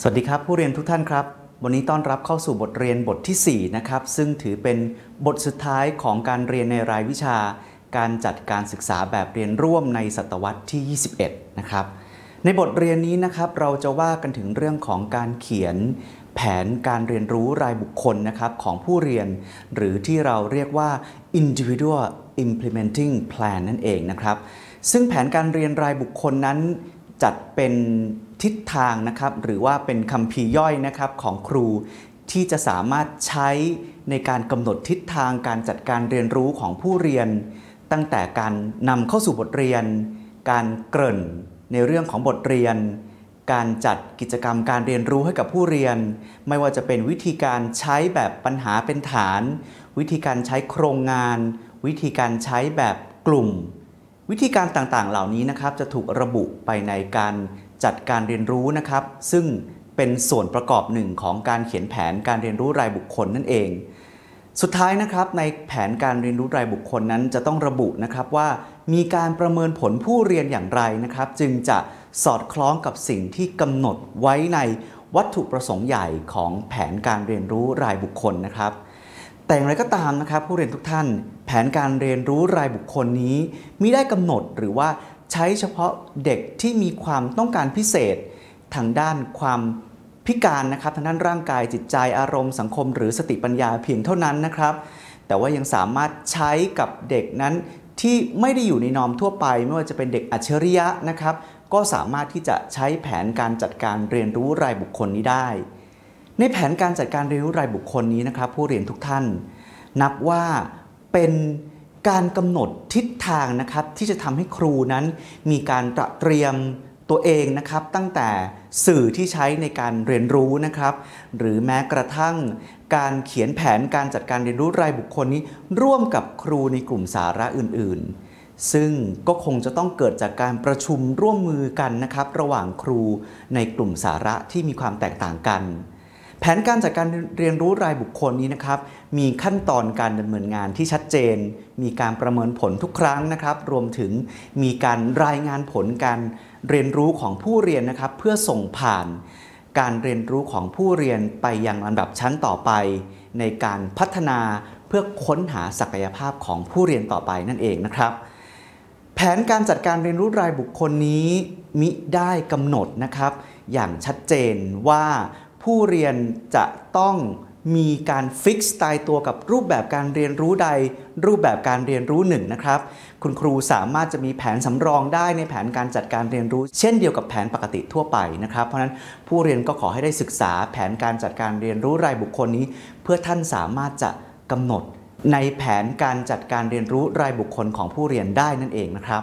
สวัสดีครับ ผู้เรียนทุกท่านครับ วันนี้ต้อนรับเข้าสู่บทเรียนบทที่ 4 นะครับ ซึ่งถือเป็นบทสุดท้ายของการเรียนในรายวิชา การจัดการศึกษาแบบเรียนร่วมในศตวรรษที่ 21 นะครับ ในบทเรียนนี้นะครับเราจะว่ากันถึงเรื่องของการเขียนแผนการเรียนรู้รายบุคคลนะครับของผู้เรียน หรือที่เราเรียกว่า individual implementing plan นั่นเองนะครับ ซึ่งแผนการเรียนรายบุคคลนั้น จัดเป็นทิศทางนะครับ หรือว่าเป็นคำพีย่อยนะครับของครูที่จะสามารถใช้ในการกำหนดทิศทางการจัดการเรียนรู้ของผู้เรียน ตั้งแต่การนำเข้าสู่บทเรียน การเกริ่นในเรื่องของบทเรียน การจัดกิจกรรมการเรียนรู้ให้กับผู้เรียน ไม่ว่าจะเป็นวิธีการใช้แบบปัญหาเป็นฐาน วิธีการใช้โครงงาน วิธีการใช้แบบกลุ่ม วิธีการต่างๆ เหล่านี้นะครับจะถูกระบุไปในการจัดการเรียนรู้นะครับ ซึ่งเป็นส่วนประกอบหนึ่งของการเขียนแผนการเรียนรู้รายบุคคลนั่นเอง สุดท้ายนะครับในแผนการเรียนรู้รายบุคคลนั้นจะต้องระบุนะครับว่ามีการประเมินผลผู้เรียนอย่างไรนะครับ จึงจะสอดคล้องกับสิ่งที่กำหนดไว้ในวัตถุประสงค์ใหญ่ของแผนการเรียนรู้รายบุคคลนะครับ แต่อย่างไรก็ตามนะครับผู้เรียนทุกท่าน แผนการเรียนรู้รายบุคคลนี้มิได้กำหนดหรือว่าใช้เฉพาะเด็กที่มีความต้องการพิเศษ ทางด้านความพิการนะครับทางด้านร่างกายจิตใจอารมณ์สังคม หรือสติปัญญาเพียงเท่านั้นนะครับ แต่ว่ายังสามารถใช้กับเด็กนั้นที่ไม่ได้อยู่ในนอมทั่วไป ไม่ว่าจะเป็นเด็กอัจฉริยะนะครับ ก็สามารถที่จะใช้แผนการจัดการเรียนรู้รายบุคคลนี้ได้ ในแผนการจัดการเรียนรู้รายบุคคลนี้นะครับ ผู้เรียนทุกท่าน นับว่าเป็นการกำหนดทิศทางนะครับ ที่จะทำให้ครูนั้น มีการตระเตรียมตัวเองนะครับ ตั้งแต่สื่อที่ใช้ในการเรียนรู้นะครับ หรือแม้กระทั่งการเขียนแผนการจัดการเรียนรู้รายบุคคลนี้ ร่วมกับครูในกลุ่มสาระอื่น ๆซึ่งก็คงจะต้องเกิดจากการประชุมร่วมมือกันนะครับ ระหว่างครูในกลุ่มสาระที่มีความแตกต่างกัน แผนการจัดการเรียนรู้รายบุคคลนี้นะครับ มีขั้นตอนการดำเนินงานที่ชัดเจน มีการประเมินผลทุกครั้งนะครับ รวมถึงมีการรายงานผลการเรียนรู้ของผู้เรียนนะครับ เพื่อส่งผ่านการเรียนรู้ของผู้เรียนไปยังลำดับชั้นต่อไป ในการพัฒนาเพื่อค้นหาศักยภาพของผู้เรียนต่อไปนั่นเองนะครับ แผนการจัดการเรียนรู้รายบุคคลนี้มิได้กำหนดนะครับ อย่างชัดเจนว่า ผู้เรียนจะต้องมีการฟิกซ์ตายตัวกับรูปแบบการเรียนรู้ใด รูปแบบการเรียนรู้หนึ่งนะครับ คุณครูสามารถจะมีแผนสำรองได้ในแผนการจัดการเรียนรู้ เช่นเดียวกับแผนปกติทั่วไปนะครับ เพราะฉะนั้นผู้เรียนก็ขอให้ได้ศึกษาแผนการจัดการเรียนรู้รายบุคคลนี้ เพื่อท่านสามารถจะกำหนดในแผนการจัดการเรียนรู้รายบุคคลของผู้เรียนได้นั่นเองนะครับ